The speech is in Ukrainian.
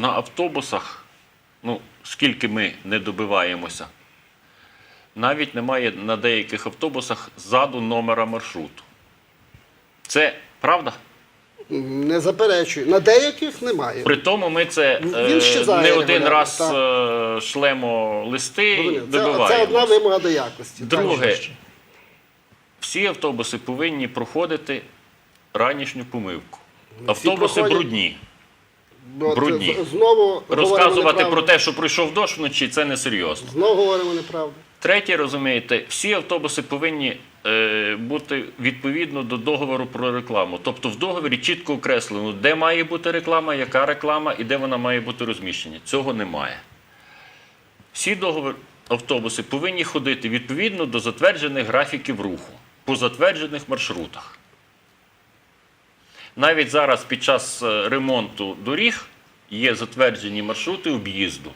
на автобусах, ну, скільки ми не добиваємося, навіть немає на деяких автобусах ззаду номера маршруту. Це правда? Не заперечую. На деяких немає. При тому ми це Він е, не один регулярно, раз так. е, шлемо листи і Це, це одна вимога до якості. Друге, всі автобуси повинні проходити ранішню помивку. всі Автобуси проходять. брудні. Це брудні. Знову Розказувати про те, що пройшов дощ вночі, це не серйозно. Знову говоримо неправду. Третє, розумієте, всі автобуси повинні е, бути відповідно до договору про рекламу. Тобто в договорі чітко окреслено, де має бути реклама, яка реклама і де вона має бути розміщена. Цього немає. Всі договори автобуси повинні ходити відповідно до затверджених графіків руху по затверджених маршрутах. Навіть зараз під час е, ремонту доріг є затверджені маршрути об'їзду.